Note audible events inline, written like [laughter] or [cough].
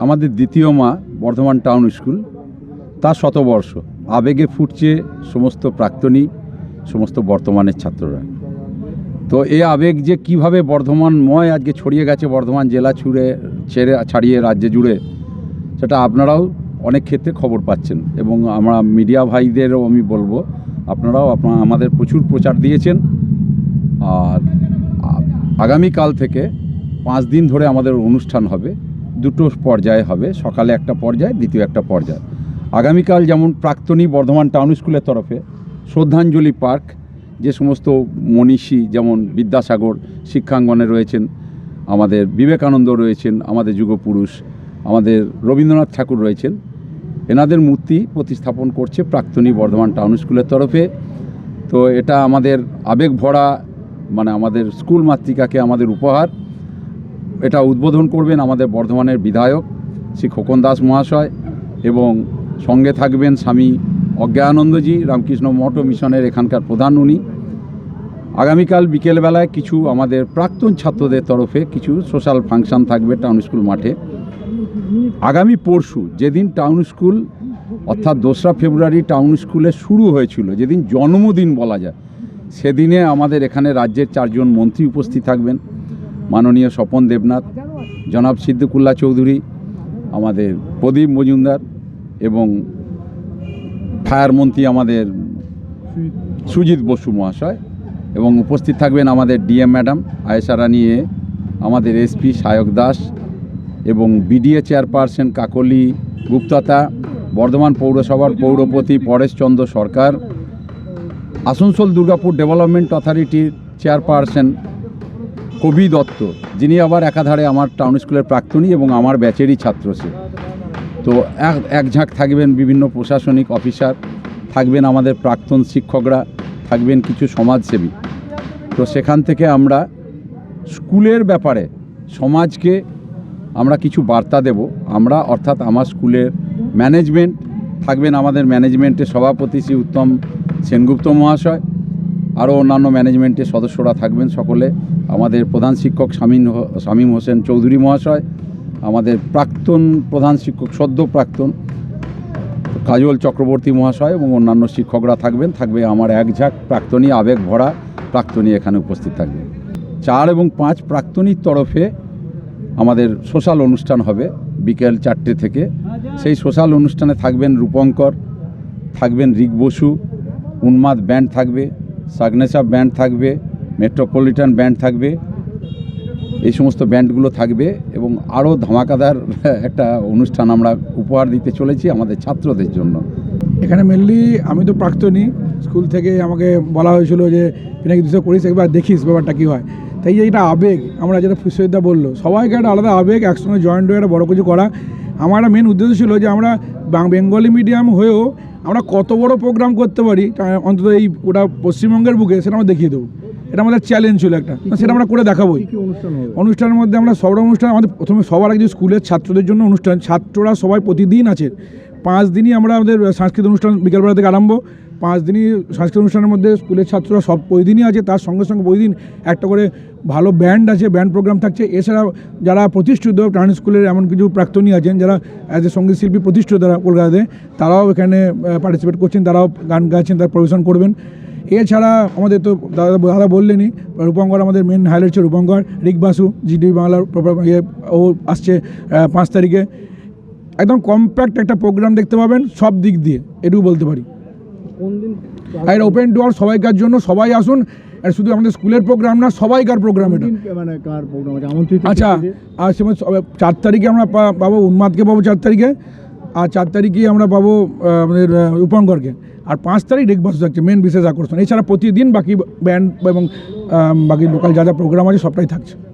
আমাদের দ্বিতীয় মা বর্ধমান টাউন স্কুল, তার শতবর্ষ। আবেগে ফুটছে সমস্ত প্রাক্তনী, সমস্ত বর্তমানের ছাত্ররা। তো এই আবেগ যে কীভাবে বর্ধমানময় আজকে ছড়িয়ে গেছে, বর্ধমান জেলা ছুড়ে, ছেড়ে, ছাড়িয়ে রাজ্যে জুড়ে, সেটা আপনারাও অনেক ক্ষেত্রে খবর পাচ্ছেন। এবং আমরা মিডিয়া ভাইদেরও আমি বলব, আপনারাও আপনারা আমাদের প্রচুর প্রচার দিয়েছেন। আর আগামীকাল থেকে পাঁচ দিন ধরে আমাদের অনুষ্ঠান হবে। দুটো পর্যায়ে হবে, সকালে একটা পর্যায়, দ্বিতীয় একটা পর্যায়। আগামীকাল যেমন প্রাক্তনী বর্ধমান টাউন স্কুলের তরফে শ্রদ্ধাঞ্জলি পার্ক, যে সমস্ত মনীষী যেমন বিদ্যাসাগর শিক্ষাঙ্গনে রয়েছেন, আমাদের বিবেকানন্দ রয়েছেন, আমাদের যুগপুরুষ, আমাদের রবীন্দ্রনাথ ঠাকুর রয়েছেন, এনাদের মূর্তি প্রতিস্থাপন করছে প্রাক্তনী বর্ধমান টাউন স্কুলের তরফে। তো এটা আমাদের আবেগ ভরা মানে আমাদের স্কুল মাতৃকাকে আমাদের উপহার। এটা উদ্বোধন করবেন আমাদের বর্ধমানের বিধায়ক শ্রী খোকন দাস মহাশয় এবং সঙ্গে থাকবেন স্বামী অজ্ঞানন্দজি রামকৃষ্ণ মঠ মিশনের এখানকার প্রধান উনি। আগামীকাল বিকেলবেলায় কিছু আমাদের প্রাক্তন ছাত্রদের তরফে কিছু সোশ্যাল ফাংশন থাকবে টাউন স্কুল মাঠে। আগামী পরশু যেদিন টাউন স্কুল অর্থাৎ দোসরা ফেব্রুয়ারি টাউন স্কুলে শুরু হয়েছিল, যেদিন জন্মদিন বলা যায়, সেদিনে আমাদের এখানে রাজ্যের চারজন মন্ত্রী উপস্থিত থাকবেন। মাননীয় স্বপন দেবনাথ, জনাব সিদ্দিকুল্লাহ চৌধুরী, আমাদের প্রদীপ মজুমদার এবং ফায়ার মন্ত্রী আমাদের সুজিত বসু মহাশয় এবং উপস্থিত থাকবেন আমাদের ডিএম ম্যাডাম আয়েশা রানী এ, আমাদের এসপি সায়ক দাস এবং বিডিএ চেয়ারপারসন কাকলি গুপ্ততা, বর্ধমান পৌরসভার পৌরপতি পরেশচন্দ্র সরকার, আসানসোল দুর্গাপুর ডেভেলপমেন্ট অথরিটির চেয়ারপারসন কবি দত্ত, যিনি আবার একাধারে আমার টাউন স্কুলের প্রাক্তনী এবং আমার ব্যাচেরই ছাত্র সে। তো এক ঝাঁক থাকবেন বিভিন্ন প্রশাসনিক অফিসার থাকবেন আমাদের প্রাক্তন শিক্ষকরা, থাকবেন কিছু সমাজসেবী। তো সেখান থেকে আমরা স্কুলের ব্যাপারে সমাজকে আমরা কিছু বার্তা দেব। আমরা অর্থাৎ আমার স্কুলের ম্যানেজমেন্ট থাকবেন আমাদের ম্যানেজমেন্টের সভাপতি শ্রী উত্তম সেনগুপ্ত মহাশয়, আরও অন্যান্য ম্যানেজমেন্টের সদস্যরা থাকবেন সকলে। আমাদের প্রধান শিক্ষক শামীম শামীম হোসেন চৌধুরী মহাশয়, আমাদের প্রাক্তন প্রধান শিক্ষক সদ্য প্রাক্তন কাজল চক্রবর্তী মহাশয় এবং অন্যান্য শিক্ষকরা থাকবেন, থাকবে আমার এক ঝাঁক, প্রাক্তনী আবেগ ভরা, প্রাক্তনী এখানে উপস্থিত থাকবে। চার এবং পাঁচ প্রাক্তনীর তরফে আমাদের সোশ্যাল অনুষ্ঠান হবে বিকেল চারটে থেকে। সেই সোশ্যাল অনুষ্ঠানে থাকবেন রূপঙ্কর, থাকবেন রিক বসু, উন্মাদ ব্যান্ড থাকবে সাগনেসা ব্যান্ড থাকবে মেট্রোপলিটন ব্যান্ড থাকবে, এই সমস্ত ব্যান্ডগুলো থাকবে এবং আরও ধামাকাদার [laughs] একটা অনুষ্ঠান আমরা উপহার দিতে চলেছি আমাদের ছাত্রদের জন্য। এখানে মেনলি আমি তো প্রাক্তনী, স্কুল থেকে আমাকে বলা হয়েছিল যে পিনাকি দুশো করিস একবার দেখিস ব্যাপারটা কী হয়? তাই যে এটা আবেগ, আমরা যেটা ফুসিদা বলল, সবাইকে একটা আলাদা আবেগ, একসঙ্গে জয়েন্ট হয়ে একটা বড়ো কিছু করা। আমার মেন উদ্দেশ্য ছিল যে আমরা বেঙ্গলি মিডিয়াম হয়েও আমরা কত বড় প্রোগ্রাম করতে পারি অন্তত এই ওটা পশ্চিমবঙ্গের বুকে সেটা আমরা দেখিয়ে দেবো। এটা আমাদের চ্যালেঞ্জ ছিল একটা সেটা আমরা করে দেখাবোই অনুষ্ঠানের মধ্যে আমরা সব অনুষ্ঠান আমাদের প্রথমে সবার আগে স্কুলের ছাত্রদের জন্য অনুষ্ঠান ছাত্ররা সবাই প্রতিদিন আছে। পাঁচ দিনই আমরা আমাদের সাংস্কৃতিক অনুষ্ঠান বিকেলবেলা থেকে আরম্ভ। পাঁচ দিনই সাংস্কৃতিক অনুষ্ঠানের মধ্যে স্কুলের ছাত্ররা সব প্রতিদিনই আছে, তার সঙ্গে সঙ্গে প্রতিদিন একটা করে ভালো ব্যান্ড আছে ব্যান্ড প্রোগ্রাম থাকছে। এছাড়া যারা প্রতিষ্ঠিত প্রাণ স্কুলের এমন কিছু প্রাক্তনী আছেন, যারা অ্যাজ এ সংগীত শিল্পী প্রতিষ্ঠিত তারা কলকাতাতে, তারাও এখানে পার্টিসিপেট করছেন, তারাও গান গাইছেন, তারা পরিবেশন করবেন। এছাড়া আমাদের তো দাদা দাদা বললেনই, রূপঙ্কর আমাদের মেন হাইলাইট হচ্ছে রূপঙ্কর, রিক বাসু, জিডি বাংলার ইয়ে ও আসছে পাঁচ তারিখে। একদম কম্প্যাক্ট একটা প্রোগ্রাম দেখতে পাবেন, সব দিক দিয়ে, এটুকু বলতে পারি। আর ওপেন ডোর সবাইকার জন্য সবাই আসুন। আর শুধু আমাদের স্কুলের প্রোগ্রাম না সবাইকার প্রোগ্রাম এটা। মানে কার প্রোগ্রাম আছে? আমন্ত্রিত আচ্ছা আর সব- চার তারিখে আমরা পাবো উন্মাদকে পাবো চার তারিখে। আর চার তারিখে আমরা পাবো আমাদের রূপঙ্করকে আর পাঁচ তারিখ ডেক বাস থাকছে মেন বিশেষ আকর্ষণ। এছাড়া প্রতিদিন বাকি ব্যান্ড এবং বাকি লোকাল যা যা প্রোগ্রাম আছে সবটাই থাকছে।